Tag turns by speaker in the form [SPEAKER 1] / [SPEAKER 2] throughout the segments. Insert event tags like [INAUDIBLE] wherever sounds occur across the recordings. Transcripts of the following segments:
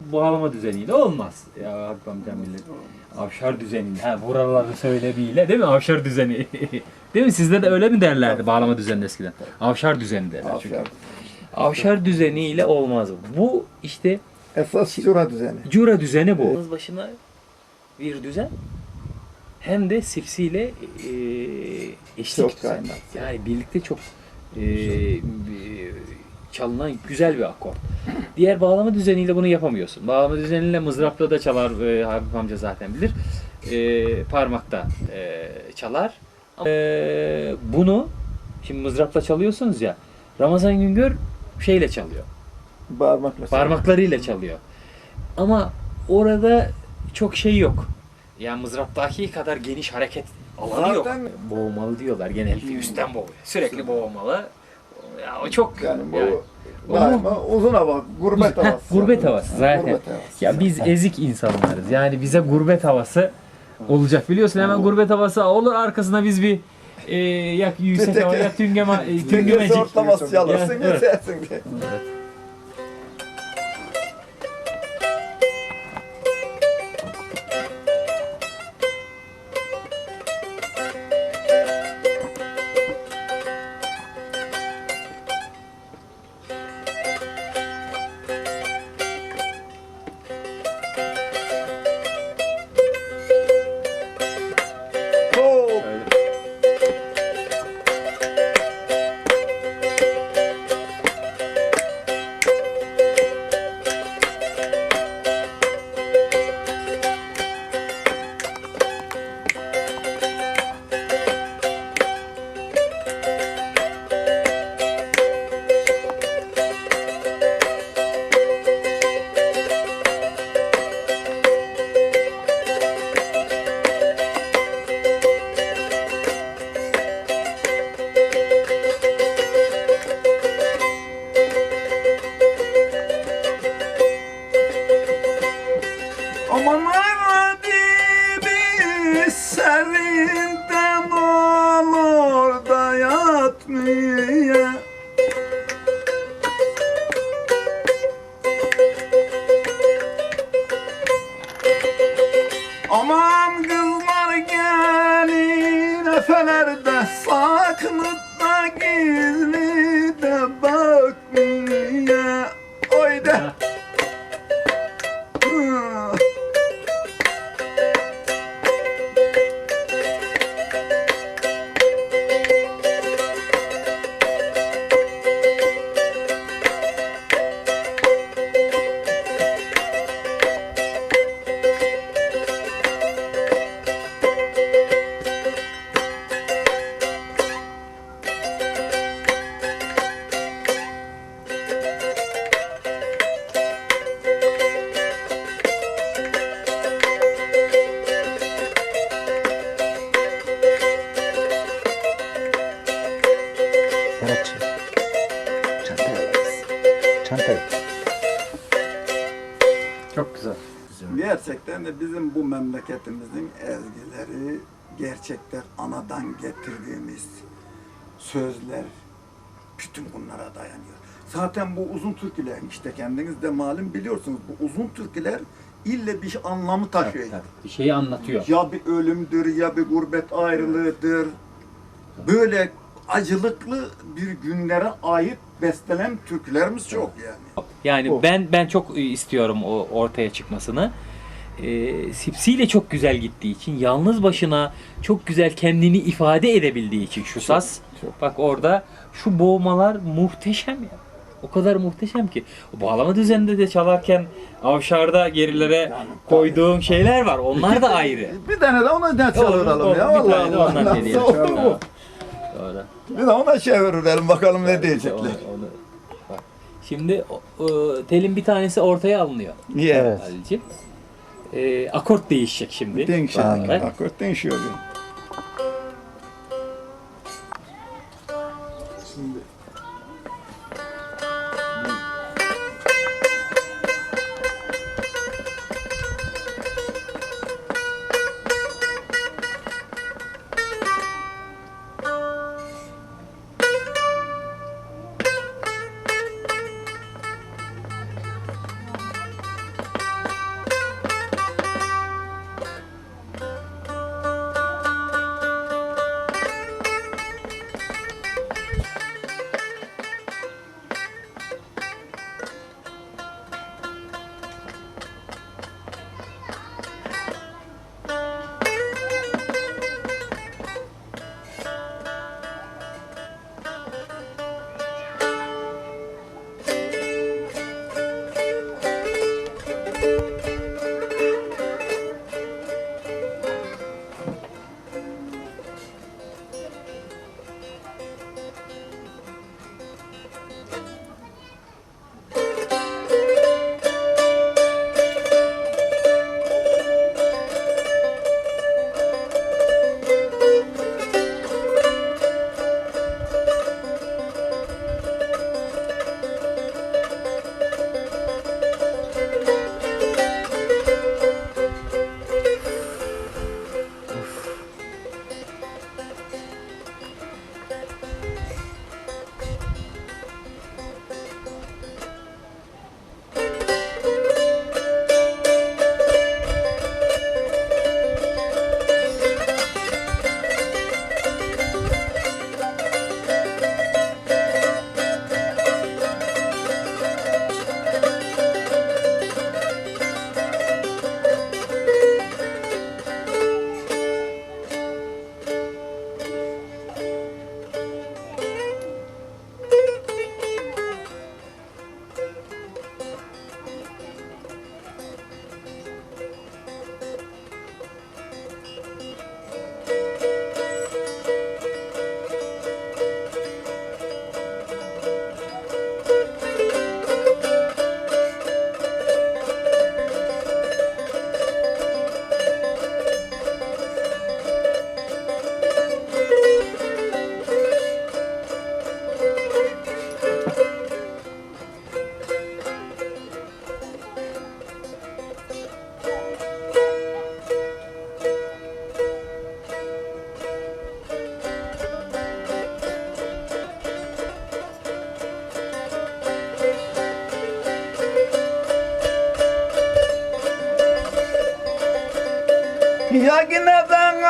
[SPEAKER 1] bağlama düzeniyle olmaz. Ya Hakkı amcam. Avşar düzeniyle. Ha buraları söylediğiyle değil mi? Avşar düzeni. [LAUGHS] değil mi? Sizde de öyle mi derlerdi bağlama düzeni eskiden? Avşar düzeni derler çünkü.
[SPEAKER 2] Avşar.
[SPEAKER 1] Avşar düzeniyle olmaz. Bu işte
[SPEAKER 2] Esas cura düzeni.
[SPEAKER 1] cura düzeni bu. Yalnız başına bir düzen hem de sipsiyle e, eşlik
[SPEAKER 2] Çok
[SPEAKER 1] düzen.
[SPEAKER 2] kaynak.
[SPEAKER 1] Yani birlikte çok e, e, çalınan güzel bir akor. Diğer bağlama düzeniyle bunu yapamıyorsun. Bağlama düzeniyle mızrapla da çalar, e, Habib amca zaten bilir. E, parmakta e, çalar. E, bunu şimdi mızrapla çalıyorsunuz ya. Ramazan Güngör şeyle çalıyor.
[SPEAKER 2] Parmakla.
[SPEAKER 1] Parmaklarıyla çalıyor. Ama orada çok şey yok. Yani mızraptaki kadar geniş hareket alanı yok. Boğmalı diyorlar genellikle üstten boğuyor. Sürekli boğmalı. Ya o çok
[SPEAKER 2] Yani bu
[SPEAKER 1] yani.
[SPEAKER 2] daima uzun hava, gurbet [LAUGHS]
[SPEAKER 1] Heh,
[SPEAKER 2] havası.
[SPEAKER 1] gurbet havası zaten.
[SPEAKER 2] Gurbet havası.
[SPEAKER 1] Ya biz ezik insanlarız. Yani bize gurbet havası olacak biliyorsun hemen gurbet havası olur arkasına biz bir e, ya yüksek hava ya tüngeme, e,
[SPEAKER 2] Tüngesi
[SPEAKER 1] tüngümecik.
[SPEAKER 2] ortlaması çalırsın,
[SPEAKER 1] Ya, evet.
[SPEAKER 2] yeah. Anadan getirdiğimiz sözler bütün bunlara dayanıyor. Zaten bu uzun türküler işte kendiniz de malum biliyorsunuz bu uzun türküler ille bir anlamı taşıyor.
[SPEAKER 1] Bir şeyi anlatıyor.
[SPEAKER 2] Ya bir ölümdür ya bir gurbet ayrılığıdır. Böyle acılıklı bir günlere ait bestelen türkülerimiz çok yani.
[SPEAKER 1] Yani
[SPEAKER 2] O.
[SPEAKER 1] ben ben çok istiyorum o ortaya çıkmasını. Ee, Sipsi'yle çok güzel gittiği için, yalnız başına çok güzel kendini ifade edebildiği için şu saz.
[SPEAKER 2] çok.
[SPEAKER 1] Bak orada şu boğmalar muhteşem ya. O kadar muhteşem ki. O bağlama düzeninde de çalarken avşarda gerilere koyduğum şeyler var. Onlar da ayrı. [LAUGHS]
[SPEAKER 2] Bir tane de ona ne çalıralım
[SPEAKER 1] Olur,
[SPEAKER 2] ya.
[SPEAKER 1] bir
[SPEAKER 2] Allah
[SPEAKER 1] tane de
[SPEAKER 2] Allah.
[SPEAKER 1] ondan
[SPEAKER 2] olur bu?
[SPEAKER 1] Tamam. Doğru.
[SPEAKER 2] Bir de ona çevirelim bakalım ne
[SPEAKER 1] Onu,
[SPEAKER 2] diyecekler.
[SPEAKER 1] onu, bak. Şimdi o- o, telin bir tanesi ortaya alınıyor.
[SPEAKER 3] Evet.
[SPEAKER 1] Halil'ciğim. Ee, akort değişecek şimdi. Olarak.
[SPEAKER 2] Akort değişiyor. Şimdi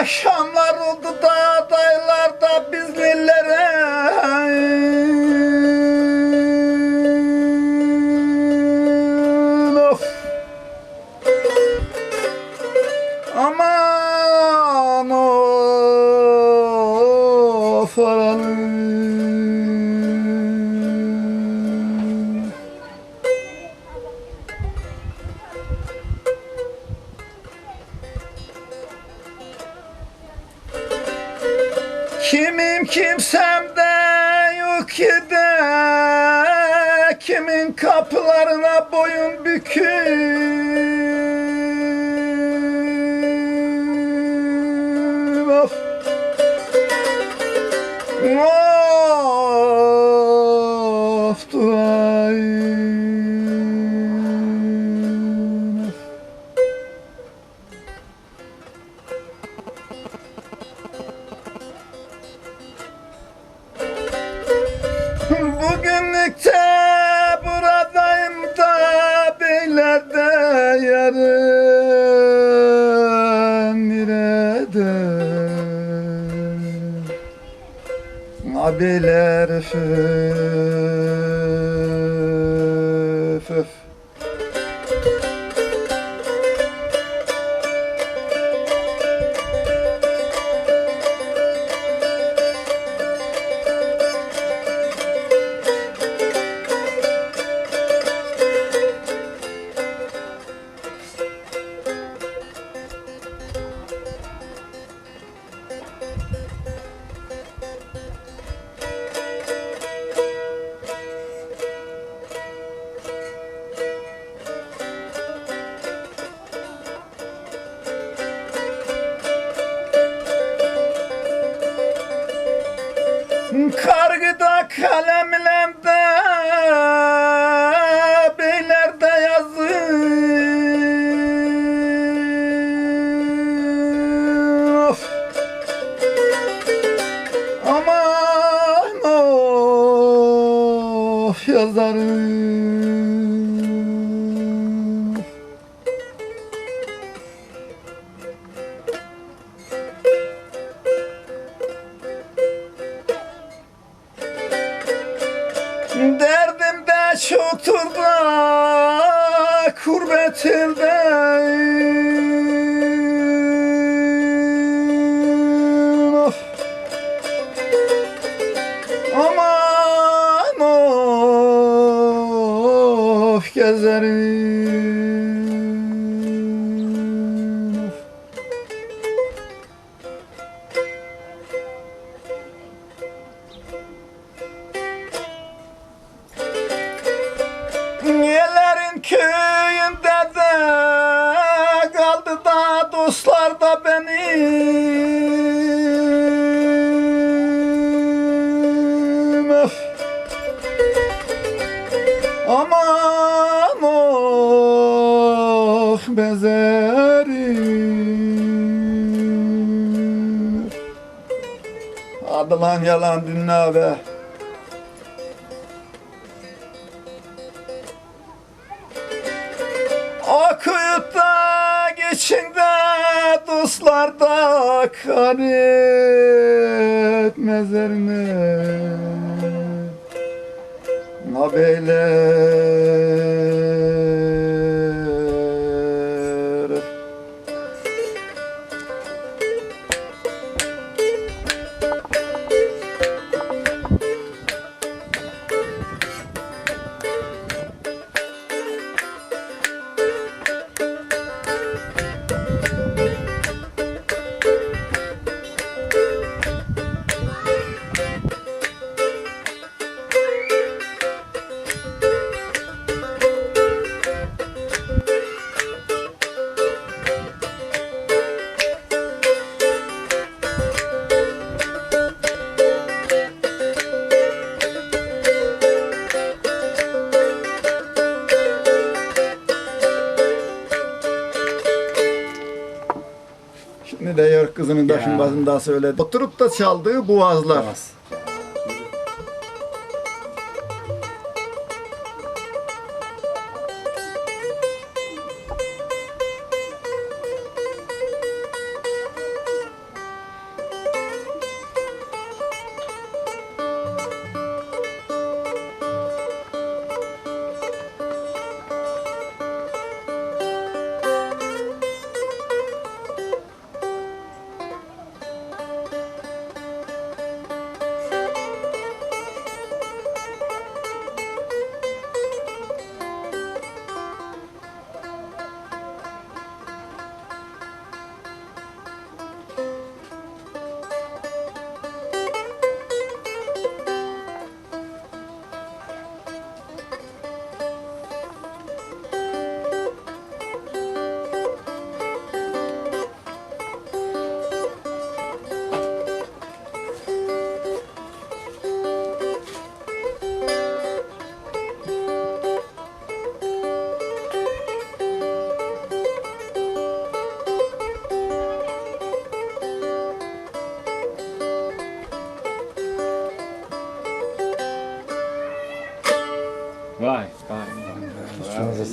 [SPEAKER 2] akşamlar oldu da daylarda bizlilere Of. Aman of. Aralı know Kargıda kalemle da bezerim Hadi lan yalan dinle be Okuyup da geçin de dostlar da kan başında söyledi. Oturup da çaldığı boğazlar.
[SPEAKER 1] Vay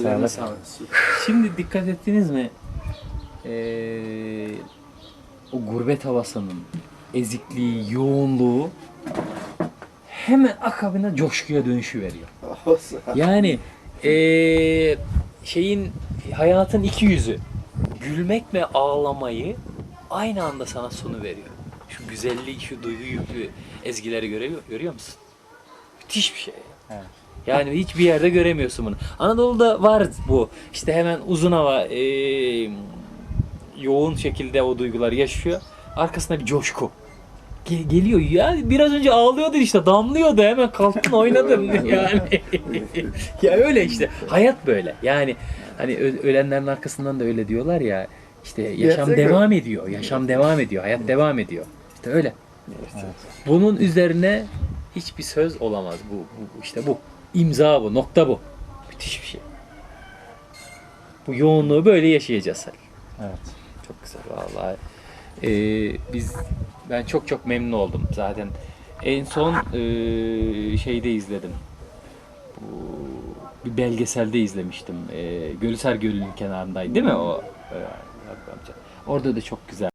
[SPEAKER 1] Ellerine
[SPEAKER 3] sağlık.
[SPEAKER 1] Şimdi dikkat ettiniz mi? Ee, o gurbet havasının ezikliği, yoğunluğu hemen akabinde coşkuya dönüşü veriyor. Yani ee, şeyin hayatın iki yüzü. Gülmek ve ağlamayı aynı anda sana sunu veriyor. Şu güzelliği, şu duygu yüklü ezgileri görüyor, görüyor musun? Müthiş bir şey.
[SPEAKER 3] Evet.
[SPEAKER 1] Yani hiçbir yerde göremiyorsun bunu. Anadolu'da var bu. İşte hemen uzun hava ee, yoğun şekilde o duyguları yaşıyor. Arkasında bir coşku. Ge- geliyor. Ya biraz önce ağlıyordu işte damlıyordu. Hemen kalktın oynadın [LAUGHS] yani. [LAUGHS] ya öyle işte. Hayat böyle. Yani hani ölenlerin arkasından da öyle diyorlar ya. İşte yaşam
[SPEAKER 2] Gerçek
[SPEAKER 1] devam ediyor. Yaşam devam ediyor. Hayat devam ediyor. İşte öyle. Bunun üzerine hiçbir söz olamaz. Bu, bu işte bu imza bu nokta bu müthiş bir şey. Bu yoğunluğu böyle yaşayacağız.
[SPEAKER 3] Evet.
[SPEAKER 1] Çok güzel vallahi. Ee, biz ben çok çok memnun oldum zaten. En son ee, şeyde izledim. Bu, bir belgeselde izlemiştim. Ee, Gölüser Gölü'nün kenarındaydı değil mi o? Ee, amca. Orada da çok güzel.